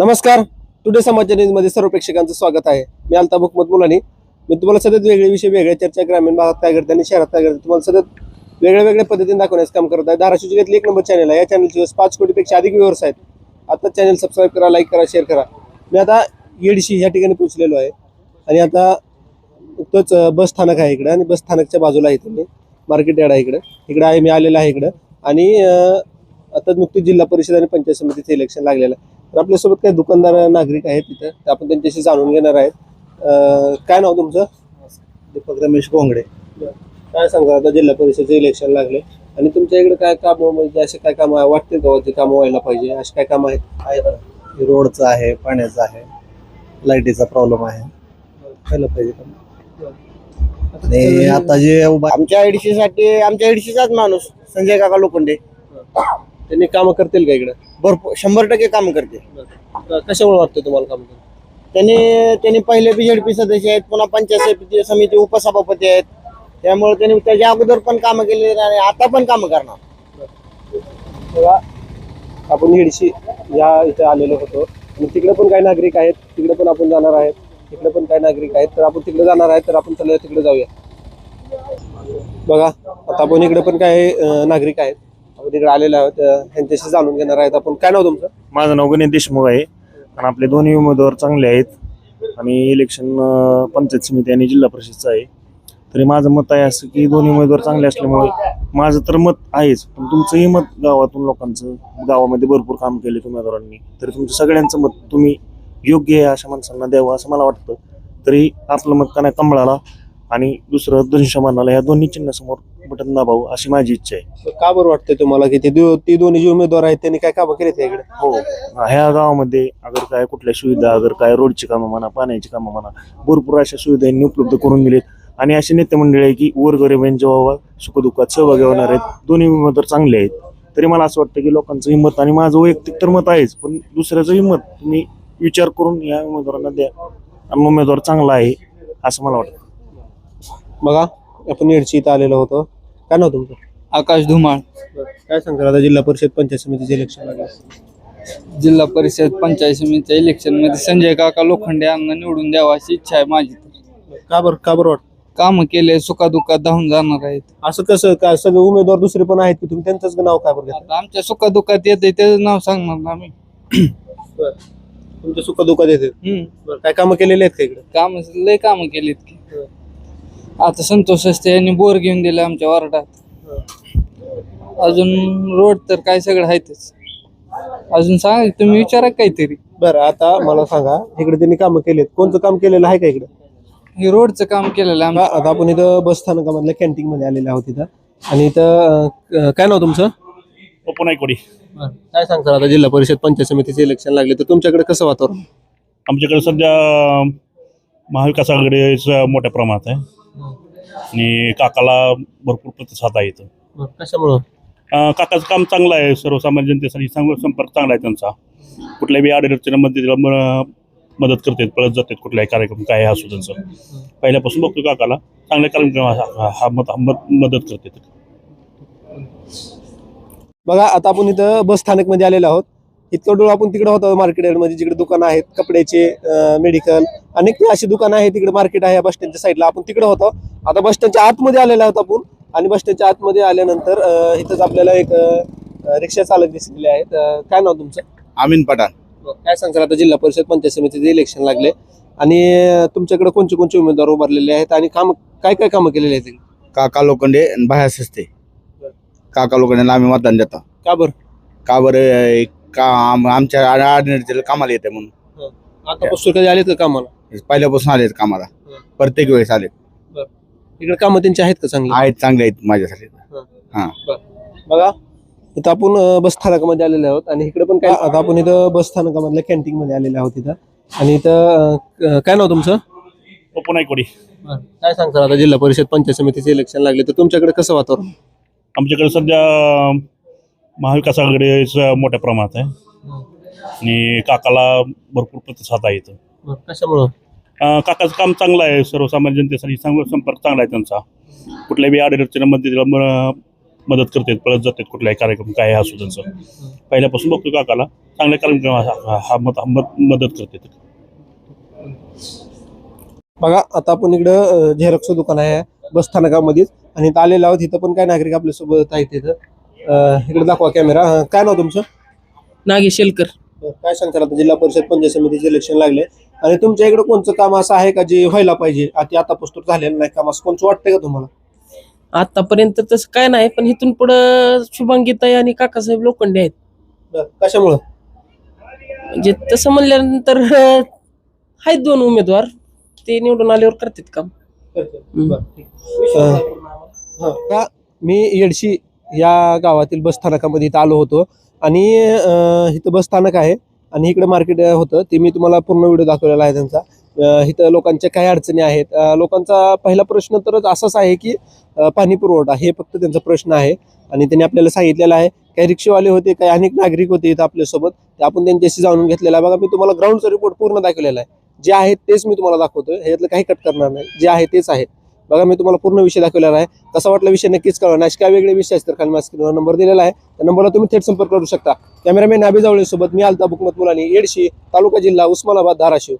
नमस्कार. टुडे समाचार न्यूजमध्ये सर्व प्रेक्षकांचं स्वागत आहे. मी अल्ता हुकमत मुलानी. मी तुम्हाला सतत वेगळे विषय वेगळ्या चर्चा ग्रामीण भागात काय करते आणि शहरात काय करते तुम्हाला सतत वेगळ्या वेगळ्या पद्धतीने दाखवण्याचं काम करत आहे. धाराशिव जिल्ह्यातली एक नंबर चॅनल आहे. या चॅनलचे पाच कोटीपेक्षा अधिक व्यवर्स आहेत. आता चॅनल सबस्क्राईब करा लाईक करा शेअर करा. मी आता येडशी ह्या ठिकाणी पोहोचलेलो आहे. आणि आता नुकतंच बस स्थानक आहे इकडं आणि बस स्थानकच्या बाजूला आहे तुम्ही. मार्केट यार्ड आहे इकडं. इकडं आहे मी आलेलं आहे इकडं. आणि आता नुकतीच जिल्हा परिषद आणि पंचायत समितीचं इलेक्शन लागलेलं आहे. तर आपल्यासोबत काही दुकानदार नागरिक आहेत तिथं तर आपण त्यांच्याशी जाणून घेणार आहेत. अं, काय नाव तुमचं? दीपक रमेश गोंगडे. काय सांगा आता जिल्हा परिषदेचे इलेक्शन लागले. आणि तुमच्या इकडे काय काम म्हणजे असे काय काम वाटते गावाचे कामं व्हायला पाहिजे? असे काय काम आहेत? आहे रोडचं आहे पाण्याचं आहे. लाईटीचा प्रॉब्लेम आहे. व्हायला पाहिजे पण. आणि आता जे उभा- आमच्या एडीसी साठी आमच्या एडीसीचाच माणूस संजय काका लोखंडे. त्यांनी कामं करतील का इकडे? भरपूर शंभर टक्के काम करते कशामुळे वाटतं तुम्हाला काम त्यांनी त्यांनी पहिले बीजेडपी सदस्य आहेत पुन्हा पंचायत समिती समिती उपसभापती आहेत. त्यामुळे त्यांनी त्याच्या अगोदर पण कामं केली आणि आता पण कामं करणार. तेव्हा आपण हिडशी या इथे आलेलो होतो. आणि तिकडे पण काही नागरिक आहेत तिकडे पण आपण जाणार आहेत. तिकडे पण काही नागरिक आहेत. तर आपण तिकडे जाणार आहेत तर आपण चला तिकडे जाऊया. बघा आता आपण इकडे पण काही अं, नागरिक आहेत. तिकडे आलेले आहोत त्यांच्याशी जाणून घेणार आहेत आपण. काय नाव तुमचं? माझं नाव गणेश देशमुख आहे. आणि आपले दोन्ही उमेदवार चांगले आहेत. आणि इलेक्शन पंचायत समिती आणि जिल्हा परिषदचं आहे. तरी माझं मत आहे असं की दोन्ही उमेदवार चांगले असल्यामुळे माझं तर मत आहेच. पण तुमचंही मत गावातून लोकांचं गावामध्ये भरपूर काम केले उमेदवारांनी. तरी तुमचं सगळ्यांचं मत तुम्ही योग्य आहे अशा माणसांना द्यावं असं मला वाटतं. तरी आपलं मत का नाही कमळाला आणि दुसरं धनुष्यमानाला या दोन्ही चिन्हासमोर बटन दाबावं अशी माझी इच्छा आहे. का बरं वाटतंय तुम्हाला की ते दो- ती दोन्ही जे उमेदवार आहेत त्यांनी काय कामं केली इकडे? हो. ह्या गावामध्ये अगर काय कुठल्या सुविधा अगर काय रोडची कामं म्हणा पाण्याची कामं म्हणा भरपूर अशा सुविधा यांनी उपलब्ध करून दिलेत. आणि असे नेते मंडळी आहे की गोरगरिबांच्या व्हावा सुखदुःखात सहभागी होणार आहेत. दोन्ही उमेदवार चांगले आहेत. तरी मला असं वाटतं की लोकांचं हिंमत आणि माझं वैयक्तिक तर मत आहेच पण दुसऱ्याचं हिंमत तुम्ही विचार करून या उमेदवारांना द्या. आणि उमेदवार चांगला आहे असं मला वाटतं. बघा. आपण येडशी इथं आलेलो होतो. काय नाव तुमचं? आकाश धुमाळ. काय सांगता आता जिल्हा परिषद पंचायत समितीचे इलेक्शन लागले. जिल्हा परिषद पंचायत समितीच्या इलेक्शनमध्ये संजय काका लोखंडे यांना निवडून द्यावा अशी इच्छा आहे माझी. का बरं का बरं वाटतं? काम केले सुखादुखात धावून जाणार आहेत. असं कसं काय सगळे उमेदवार दुसरे पण आहेत की तुम्ही? त्यांचंच नाव काय बरं घेता? आता आमच्या सुखादुखात येते त्याचं नाव सांगणार ना आम्ही. तुमच्या सुख दुःखात येते हम्म. बरं, काय कामं केलेले आहेत का इकडे? काम लय काम केलीत की. आता संतोष असते यांनी बोर घेऊन दिले आमच्या वार्डात. अजून रोड तर काय सगळं आहेतच. अजून सांगा तुम्ही विचारा काहीतरी. बरं आता मला सांगा इकडे त्यांनी कामं केलेत. कोणतं काम केलेलं आहे का इकडे? हे रोडचं काम केलेलं आहे आता आता आपण इथं बस स्थानकामधल्या कॅन्टीन मध्ये आलेले आहोत इथं. आणि इथं अं, काय नाव तुमचं? ओपन आहे काय सांगता आता जिल्हा परिषद पंचायत समितीचे इलेक्शन लागले तर तुमच्याकडे कसं वातावरण? आमच्याकडे सध्या महाविकास मोठ्या प्रमाणात आहे. आणि काकाला भरपूर प्रतिसाद आहे इथं. बरं, कशामुळं? अं, काकाचं काम चांगलं आहे सर्वसामान्य जनतेसाठी चांगला संपर्क चांगला आहे त्यांचा. कुठल्याही मदतीला म- मदत करतात पळत जातात कुठलाही कार्यक्रम काय असो त्यांचं. पहिल्यापासून बघतो काकाला चांगले कार्यक्रम हा- हा मत मत- मदत करतात बघा आता आपण इथं बस स्थानकमध्ये आलेलो आहोत. इतकं डोळ आपण तिकडे होतो मार्केटमध्ये जिकडे दुकानं आहेत कपड्याचे मेडिकल अनेक अशी दुकानं आहेत तिकडे मार्केट आहे बस स्टँडच्या साईडला आपण तिकडे होतो. आता बस स्टँडच्या आतमध्ये आलेलो आहोत आपण आणि बस स्टँडच्या आतमध्ये आल्यानंतर इथंच आपल्याला एक रिक्षा चालक दिसलेले आहेत. काय नाव तुमचं? अमीन पठाण. काय सांगताल आता जिल्हा परिषद पंचायत समितीचे इलेक्शन लागले. आणि तुमच्याकडे कोणते कोणते उमेदवार उभारलेले आहेत? आणि काम काय काय कामं केलेली आहेत? काका लोखंडे आणि बाहेर सस्ते काका लोखंडे आम्ही मतदान देतो. का बरं? का बरं का आम- आमच्या अडचणीला कामाला येते म्हणून. आता कधी आलेत का कामाला? पहिल्यापासून आलेत कामाला. प्रत्येक वेळेस आलेत. इकडे कामं त्यांची आहेत का चांगली? आहेत चांगले आहेत माझ्यासाठी. हा. बघा इथं आपण बस स्थानकामध्ये आलेले आहोत आणि इकडे पण काय आता आपण इथं बस स्थानकामधल्या कॅन्टीन मध्ये आलेले आहोत इथं. आणि इथं अं, काय नाव तुमचं? ओपन आहे काय सांगता आता जिल्हा परिषद पंचायत समितीचे इलेक्शन लागले तर तुमच्याकडे कसं वातावरण? आमच्याकडे सध्या महाविकास आघाडी स- मोठ्या प्रमाणात आहे. आणि काकाला भरपूर प्रतिसाद आहे इथं. कशामुळं? काकाचं काम चांगलं आहे सर्वसामान्य जनतेसाठी चांगला संपर्क चांगला आहे त्यांचा. कुठल्याही बी अडचणीच्या मदतीला मदत करतात पळत जातात कुठलाही कार्यक्रम काय असू त्यांचं. पहिल्यापासून बघतो काकाला चांगल्या कार्यक्रम हा- मत हा मत- मदत करतात बघा आता आपण इकडं झेरॉक्सचं दुकान आहे बस स्थानकामध्येच. आणि इथं आलेलो आहोत इथं पण काय नागरिक आपल्यासोबत आहेत तिथं इकडे दाखवा कॅमेरा काय नाव तुमचं? नागेश शेलकर. काय सांगताल आता? जिल्हा परिषद पंचायत समितीचे इलेक्शन लागले. आणि तुमच्या इकडे कोणचं काम असं आहे का जे व्हायला पाहिजे? आता आतापासून झालेलं नाही काम असं कोणचं वाटतंय का तुम्हाला? आतापर्यंत तसं काय नाही पण इथून पुढं शुभांगीताई आणि काकासाहेब लोखंडे आहेत. बरं, कशामुळं? म्हणजे तसं म्हणल्यानंतर अं, आहेत दोन उमेदवार. ते निवडून आल्यावर करतात काम. अं, हं, का मी येडशी या गावातील बस स्थानकामध्ये इथं आलो होतो. आणि इथं बस स्थानक आहे आणि इकडे मार्केट होतं. ते मी तुम्हाला पूर्ण व्हिडिओ दाखवलेला आहे त्यांचा. इथं लोकांच्या काही अडचणी आहेत. लोकांचा पहिला प्रश्न तरच असाच आहे की पाणी पुरवठा हे फक्त त्यांचा प्रश्न आहे. आणि त्यांनी आपल्याला सांगितलेलं आहे काही रिक्षावाले होते काही अनेक नागरिक होते इथं आपल्यासोबत. ते आपण त्यांच्याशी जाणून घेतलेलं आहे. बघा मी तुम्हाला ग्राउंडचा रिपोर्ट पूर्ण दाखवलेला आहे. जे आहे तेच मी तुम्हाला दाखवतोय. ह्यातलं काही कट करणार नाही. जे आहे तेच आहे. बघा मी तुम्हाला पूर्ण विषय दाखवलेला आहे. कसा वाटला विषय नक्कीच कळवा. असे काय वेगळे विषय असतील खाली स्क्रीनवर नंबर दिलेला आहे. त्या नंबरला तुम्ही थेट संपर्क करू शकता. कॅमेरामॅन नाबी जावळे सोबत मी आलता बुकमत मुलानी येडशी तालुका जिल्हा उस्मानाबाद धाराशिव.